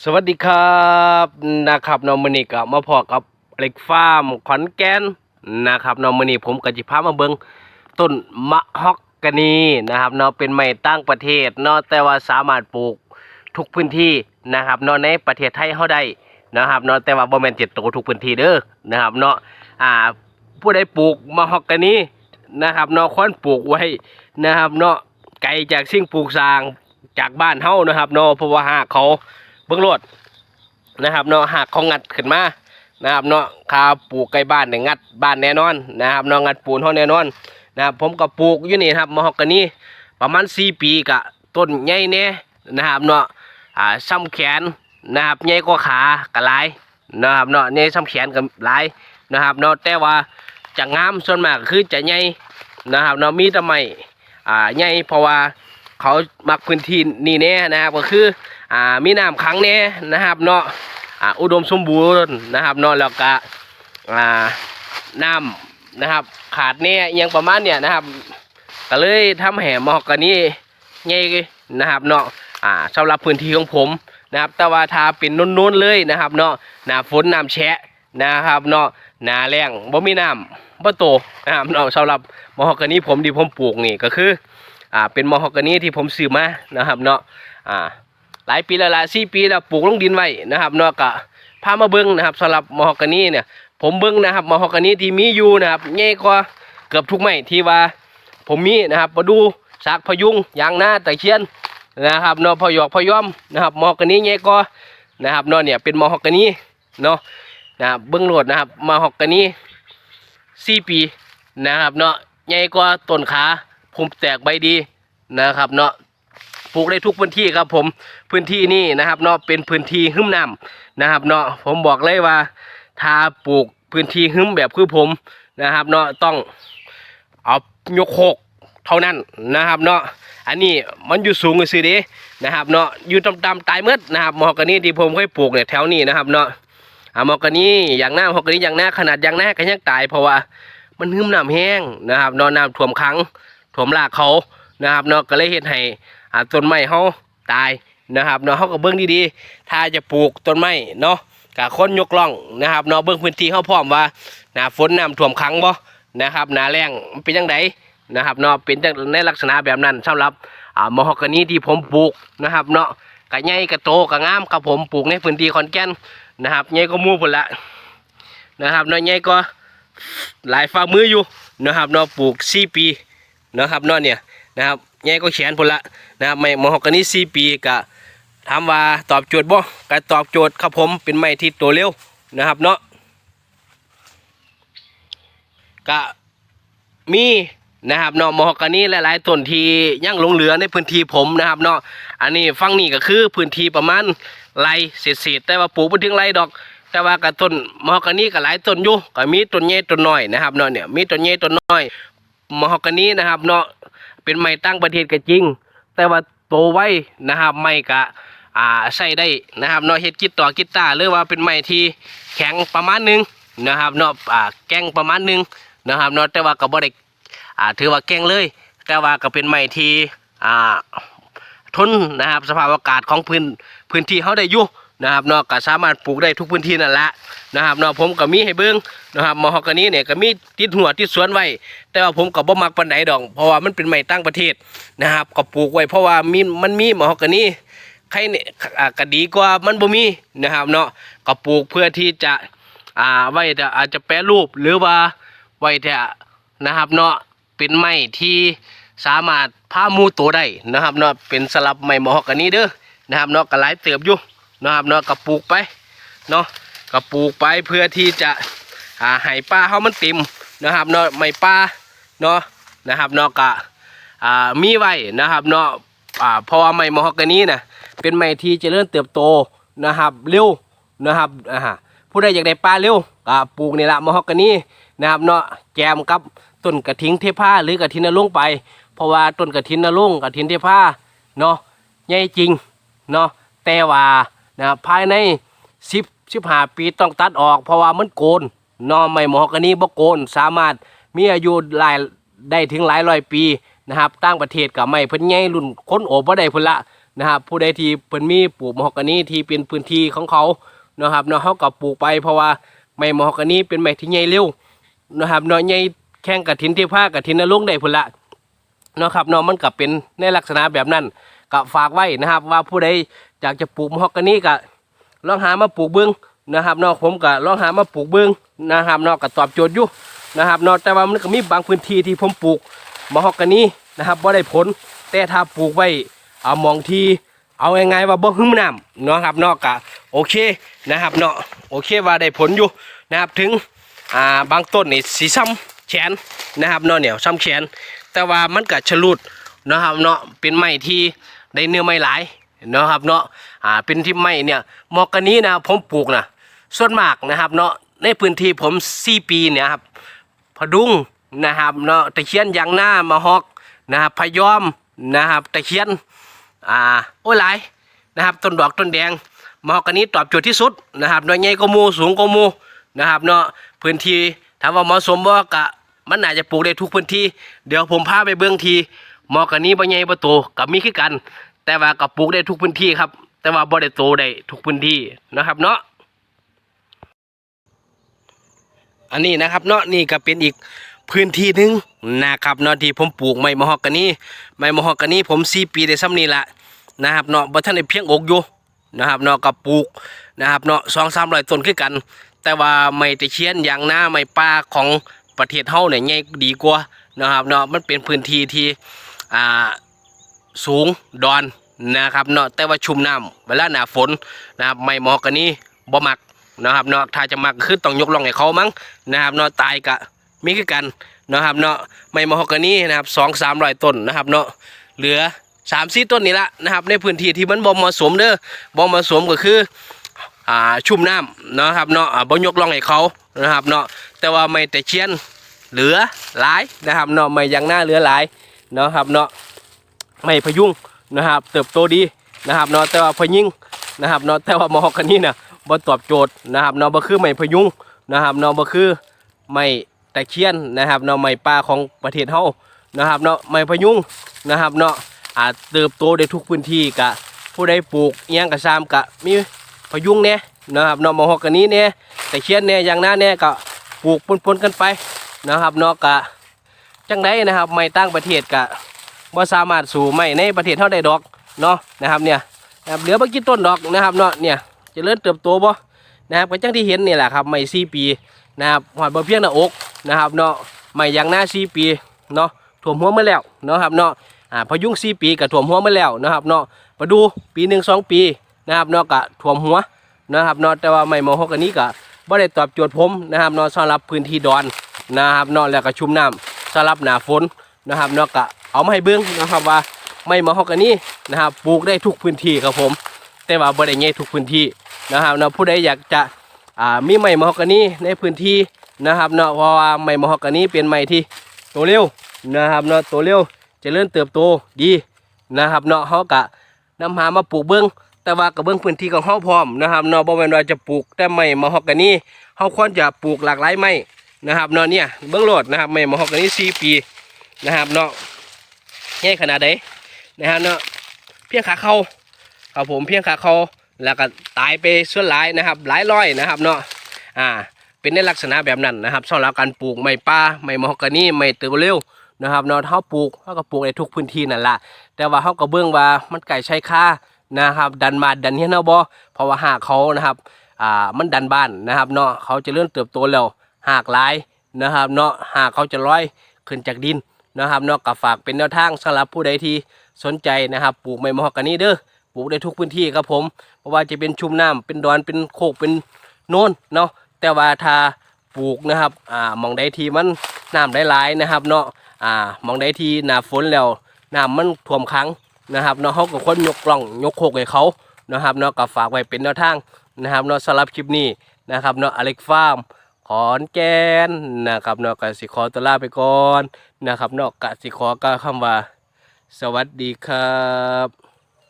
สวัสดีครับนะครับนอมนีกับมาพอกับเล็กฟาร์มขอนแก่นนะครับนอมนีผมกับจิพามาเบิงต้นมะฮอกกานีนะครับเนาะเป็นไม้ตั้งประเทศเนาะแต่ว่าสามารถปลูกทุกพื้นที่นะครับเนาะในประเทศไทยเฮาได้นะครับเนาะแต่ว่าบ่แม่นติดโตทุกพื้นที่เด้อนะครับเนาะอ่าผู้ใดปลูกมะฮอกกานีนะครับเนาะควรปลูกไว้นะครับเนาะไกลจากสิ่งปลูกสร้างจากบ้านเฮานะครับเนาะเพราะว่าหากเขา บื้งโลดนะครับเนาะหากเขางัดขึ้นมานะครับเนาะคาปลูกใกล้บ้านเนี่ยงัดบ้านแน่นอนนะครับเนาะงัดปูนเขาแน่นอนนะครับผมก็ปลูกอยู่นี่ครับมะฮอกกานีประมาณ 4 ปีกะต้นใหญ่แน่นะครับเนาะอ่าซ้ำแขนนะครับใหญ่กว่าขากะหลายนะครับเนาะใหญ่ซ้ำแขนกับหลายนะครับเนาะแต่ว่าจะงามส่วนมากคือจะใหญ่นะครับเนาะมีแตะไมอ่าใหญ่เพราะว่าเขามักพื้นที่นี่แน่นะครับก็คือ อ่ามีน้ำขังแน่นะครับเนาะอ่าอุดมสมบูรณ์นะครับเนาะแล้วก็อ่าน้ำนะครับ ขาดแน่อิหยังประมาณเนี่ยนะครับ ก็เลยทำแห่มอกกันนี้ใหญ่นะครับเนาะอ่าสำหรับพื้นที่ของผมนะครับ แต่ว่าถ้าเป็นนุ่นๆเลยนะครับเนาะหน้าฝนน้ำแฉะนะครับเนาะหน้าแรงบ่มีน้ำบ่โตนะครับเนาะสำหรับมอฮอกกานีผมที่ผมปลูกนี่ก็คืออ่าเป็นมอฮอกกานีที่ผมซื้อมานะครับเนาะอ่า หลายปีแล้วหลายสี่ปีแล้วปลูกลงดินไว้นะครับเนาะก็พามาเบิ้งนะครับสำหรับมอฮอกกานีเนี่ย ผมเบิ้งนะครับมอฮอกกานีที่มีอยู่นะครับใหญ่กว่าเกือบทุกไม้ที่ว่า ผมมีนะครับมาดูสากพยุงยางหน้าตะเคียนนะครับเนาะพอยอกพยอมนะครับมอฮอกกานีใหญ่กว่านะครับเนาะเนี่ยเป็นมอฮอกกานีเนาะนะครับเบิ้งโหลดนะครับมอฮอกกานีสี่ปีนะครับเนาะใหญ่กว่าต้นขาผมแตกใบดีนะครับเนาะ ปลูกได้ทุกพื้นที่ครับ ผมพื้นที่นี่นะครับเนาะเป็นพื้นที่หึ้มน้ำนะครับเนาะผมบอกเลยว่า ถ้าปลูกพื้นที่หึ้มแบบคือผมนะครับเนาะต้องเอายกโคกเท่านั้นนะครับเนาะอันนี้มันอยู่สูงเลยสิเด้นะครับเนาะอยู่ต่ำๆตายเมืดนะครับมอกันนี่ที่ผมเคยปลูกเนี่ยแถวนี้นะครับเนาะอามอกันนี่อย่างหน้ามอกันนี่อย่างหน้าขนาดอย่างหน้าก็ยังตายเพราะว่ามันหึ้มน้ำแห้งนะครับเนาะน้ำท่วมขังท่วมรากเขานะครับเนาะก็เลยเฮ็ดให้ ต้นไม้เฮาตายนะครับเนาะเฮาก็เบิ่งดีๆ ถ้าจะปลูกต้นไม้เนาะก็คนยกล่องนะครับเนาะเบิ่งพื้นที่เฮาพร้อมว่าหน้าฝนน้ำท่วมขังบ่นะครับหน้าแล้งมันเป็นจังไดนะครับเนาะเป็นในลักษณะแบบนั้นสำหรับอ่ามอฮอกกานีที่ผมปลูกนะครับเนาะก็ใหญ่ก็โตก็งามครับผมปลูกในพื้นที่ขอนแก่นนะครับใหญ่ก็มู่พุ่นละนะครับเนาะใหญ่ก็หลายฝ่ามืออยู่นะครับเนาะปลูก4ปีนะครับเนาะเนี่ยนะครับใหญ่ก็แขนพุ่นละ นะครับไม้มอฮอกกานีสี่ปีก็ถามว่าตอบโจทย์บ่ก็ตอบโจทย์ครับผมเป็นไม้ที่โตเร็วนะครับเนาะก็มีนะครับเนาะมอฮอกกานีหลายๆต้นที่ยังหลงเหลือในพื้นที่ผมนะครับเนาะอันนี้ฟังนี่ก็คือพื้นที่ประมาณไรเศษๆแต่ว่าปลูกบ่ถึงไรดอกแต่ว่ากับต้นมอฮอกกานีก็หลายต้นอยู่ก็มีต้นใหญ่ต้นน้อยนะครับเนาะเนี่ยมีต้นใหญ่ต้นน้อยมอฮอกกานีนะครับเนาะเป็นไม้ตั้งประเทศก็จริง แต่ว่าโตไวนะครับไม่กะอ่าใช้ได้นะครับเนาะเฮ็ดกิดต่อกิดตาหรือว่าเป็นไม้ที่แข็งประมาณหนึงนะครับเนาะอ่าแก้งประมาณหนึงนะครับเนาะแต่ว่าก็บ่ได้อ่าถือว่าแก้งเลย แต่ว่าก็เป็นไม้ที่อ่าทนนะครับสภาพอากาศของพื้นพื้นที่เขาได้อยู่ นะครับเนาะก็สามารถปลูกได้ทุกพื้นที่นั่นแหละนะครับเนาะผมก็มีให้เบิ่งนะครับมอฮอกกานีเนี่ยก็มีติดหัวติดสวนไว้ แต่ว่าผมก็บ่มักปานใดดอกเพราะว่ามันเป็นไม้ตั้งประเทศนะครับก็ปลูกไว้เพราะว่ามีมันมีมอฮอกกานีใครเนี่ยอ่าก็ดีกว่ามันบ่มีนะครับเนาะก็ปลูกเพื่อที่จะอ่าไว้แต่อาจจะแปรรูปหรือว่าไว้แต่นะครับเนาะเป็นไม้ที่สามารถพามูโตได้นะครับเนาะเป็นสลับไม้มอฮอกกานีเด้อนะครับเนาะก็หลายเติบอยู่ นะครับเนาะก็ปลูกไปเนาะก็ปลูกไปเพื่อที่จะอ่าให้ป้าเฮามันเต็มนะครับเนาะไม้ป้าเนาะนะครับเนาะกะอ่ามีไว้นะครับเนาะอ่าเพราะว่าไม้มอฮอกกานีนะเป็นไม้ที่เจริญเติบโตนะครับเร็วนะครับอ่าฮะผู้ใดอยากได้ปลาเร็วก็ปลูกนี่ละมอฮอกกานีนะครับเนาะแจมกับต้นกระถิงเทพาหรือกระถินนรงไป เพราะว่าต้นกระถินนรงกระถินเทพาเนาะใหญ่จริงเนาะแต่ว่า นะครับภายในสิบสิบห้าปีต้องตัดออก เพราะว่ามันโกนนาะไม้มอฮอกกานีบ่โกนสามารถมีอายุหลายได้ถึงหลายร้อยปีนะครับต่างประเทศกับไม่เพิ่นใหญ่รุ่นค้นโอบบ่ได้พุ่นละนะครับผู้ใดที่เพิ่นมีปลูกมะฮอกกานีที่เป็นพื้นที่ของเขานะครับเนาะเขาก็ปลูกไปเพราะว่าไม้มะฮอกกานีเป็นไม้ที่ใหญ่เร็วนะครับเนาะใหญ่แข่งกับทินที่ผ้ากับทินนรกได้พุ่นละเนาะครับเนาะมันก็เป็นในลักษณะแบบนั้นก็ฝากไว้นะครับว่าผู้ใด อยากจะปลูกมะฮอกกานีก็ลองหามาปลูกเบิ้งนะครับเนาะผมก็ลองหามาปลูกเบิ้งนะครับเนาะก็ตอบโจทย์อยู่นะครับเนาะแต่ว่ามันก็มีบางพื้นที่ที่ผมปลูกมะฮอกกานีนะครับบ่าได้ผลแต่ถ้าปลูกไว้เอามองทีเอาไงายๆว่าบ่หึมน้ำเนาะครับเนาะก็โอเคนะครับเนาะโอเคว่าได้ผลอยู่นะครับถึงอ่าบางต้นนี่สีซ้ำแขนนะครับเนาะเหนียวซ้ำแขนแต่ว่ามันก็ชะลุดนะครับเนาะเป็นไม้ที่ได้เนื้อไม้หลาย เนาะครับเนาะอ่าเป็นที่ไม้เนี่ยมอกกันนี้นะผมปลูกนะส่วนมากนะครับเนาะในพื้นที่ผม4ปีเนี่ยครับพดุงนะครับเนาะตะเคียนยางหน้ามาฮอกนะครับพยอมนะครับตะเคียนอ่าโอ้ยหลายนะครับต้นดอกต้นแดงมอกกันนี้ตอบโจทย์ที่สุดนะครับหน่วยใหญ่ก็มูสูงก็มูนะครับเนาะพื้นที่ถามว่าเหมาะสมบ่กะมันน่าจจะปลูกได้ทุกพื้นที่ เดี๋ยวผมพาไปเบื้องทีมอกันนี้บ่ใหญ่บ่โตกับมีคือกัน แต่ว่าก็ปลูกได้ทุกพื้นที่ครับ แต่ว่าบ่ได้โตได้ทุกพื้นที่นะครับ เนาะอันนี้นะครับเนาะนี่ก็เป็นอีกพื้นที่หนึ่งนะครับเนาะที่ผมปลูกไม้มะฮอกกานีไม้มะฮอกกานีผมสี่ปีได้ซ้ำนี่ละนะครับเนาะบ่ทันได้เพียงอกอยู่นะครับเนาะก็ปลูกนะครับเนาะสองสามร้อยต้นคือกัน แต่ว่าไม้ตะเคียนอย่างหน้าไม้ป่าของประเทศเฮาเนี่ยใหญ่ดีกว่านะครับเนาะมันเป็นพื้นที่ที่อ่า สูงดอนนะครับเนาะแต่ว่าชุ่มน้ำเวลาหนาฝนนะครับไม้มะฮอกกานีบ่มักนะครับเนาะถ้าจะมาก็คือต้องยกล่องให้เขามั้งนะครับเนาะตายกะมีคือกันนะครับเนาะไม่มะฮอกกานีนะครับสองสามร้อยต้นนะครับเนาะเหลือสามสี่ต้นนี่ละนะครับในพื้นที่ที่มันบ่เหมาะสมเด้อบ่เหมาะสมก็คืออ่าชุ่มน้ำนะครับเนาะบ่ยกล่องให้เขานะครับเนาะแต่ว่าไม่แต่เชียนเหลือหลายนะครับเนาะไม่ยางหน้าเหลือหลายเนาะครับเนาะ ไม่พยุงนะครับ เติบโตดีนะครับเนาะแต่ว่าพยิงนะครับเนาะแต่ว่ามอกกานีเนี่ยบ่ตอบโจทย์นะครับเนาะบ่คือไม้พยุงนะครับเนาะบ่คือไม้ตะเคียนนะครับเนาะไม้ป่าของประเทศเฮานะครับเนาะไม้พยุงนะครับเนาะอาจเติบโตได้ทุกพื้นที่กะผู้ใดปลูกอิหยังกะซามกะมีพยุงแน่นะครับเนาะมะฮอกกานีแน่ตะเคียนแน่อย่างหน้าแน่ก็ปลูกปนๆกันไปนะครับเนาะกะจังไดนะครับไม้ต่างประเทศกะ บ่สามารถสู่ไม้ในประเทศเฮาได้ดอกเนาะนะครับเนี่ยนะครับเหลือบ่กี่ต้นดอกนะครับเนาะเนี่ยจะเริญเติบโตบ่นะครับก็จังที่เห็นนี่แหละครับไม่สี่ปีนะครับหอดบ่เพียงหน้าอกนะครับเนาะไม่ยางหน้าสี่ปีเนาะถ่วมหัวมาแล้วเนาะครับเนาะอ่าพยุงสี่ปีกับถ่วมหัวมาแล้วนะครับเนาะมาดูปีหนึ่งสองปีนะครับเนาะกะถ่วมหัวนะครับเนาะแต่ว่าไม่มองฮอกอันนี้ก็บ่ได้ตอบโจทย์ผมนะครับเนาะสำหรับพื้นที่ดอนนะครับเนาะแล้วก็ชุ่มน้ำสำหรับหนาฝนนะครับเนาะก็ เอามาให้เบิ่งนะครับว่าไม่มองฮอกอันนี้นะครับปลูกได้ทุกพื้นที่ครับผม แต่ว่าบ่ได้ใหญ่ทุกพื้นที่นะครับเนาะผู้ใดอยากจะอ่ามีไม้มะฮอกกานีในพื้นที่นะครับเนาะเพราะว่าไม้มะฮอกกานีเป็นไม้ที่โตเร็วนะครับเนาะโตเร็วเจริญเติบโตดีนะครับเนาะเฮาก็นำหามาปลูกเบิ่งแต่ว่าก็เบิ่งพื้นที่ของเฮาพร้อมนะครับเนาะบ่แม่นว่าจะปลูกแต่ไม้มะฮอกกานีเฮาควรจะปลูกหลากหลายไม้นะครับเนาะเนี่ยเบิ่งโลดนะครับไม้มะฮอกกานี4ปีนะครับเนาะ ใหญ่ขนาดใดนะครับเนาะเพียงขาเขาครับผมเพียงขาเขาแล้วก็ตายไปส่วนหลายนะครับ หลายร้อยนะครับเนาะอ่าเป็นในลักษณะแบบนั้นนะครับสำหรับการปลูกไม้ป่าไม้มะฮอกกานีไม้เติบเร็วนะครับเนาะเขาปลูกเขาก็ปลูกในทุกพื้นที่นั่นแหละแต่ว่าเขาก็เบื้องว่ามันไก่ใช้ค่านะครับ ดันมาดันเฮียนเอาบ่เพราะว่าหากเขานะครับอ่ามันดันบ้านนะครับเนาะเขาจะเริ่มเติบโตแล้วหากหลายนะครับเนาะหากเขาจะร้อยขึ้นจากดิน นะครับนาะก็ฝากเป็นแนวทางสำหรับผู้ใดที่สนใจนะครับปลูกไม้มะฮอกกานีเด้อปลูกได้ทุกพื้นที่ครับผมเพราะว่าจะเป็นชุ่มน้ำเป็นดอนเป็นโคกเป็นโน่นเนาะแต่ว่าถ้าปลูกนะครับอ่ามองใดทีมันน้ำได้หลายนะครับเนาะอ่ามองใดทีหนาฝนแล้วน้ำมันท่วมขังนะครับเนาะเขาก็ควรยกกล่องยกโคกให้เขานะครับเนาะก็ฝากไว้เป็นแนวทางนะครับเนาะสำหรับคลิปนี้นะครับเนาะอเล็กฟาร์ม ขอนแก่นนะครับเนาะกสิขอตัวลาไปก่อนนะครับเนาะกสิขอก็คำว่า สวัสดีครับ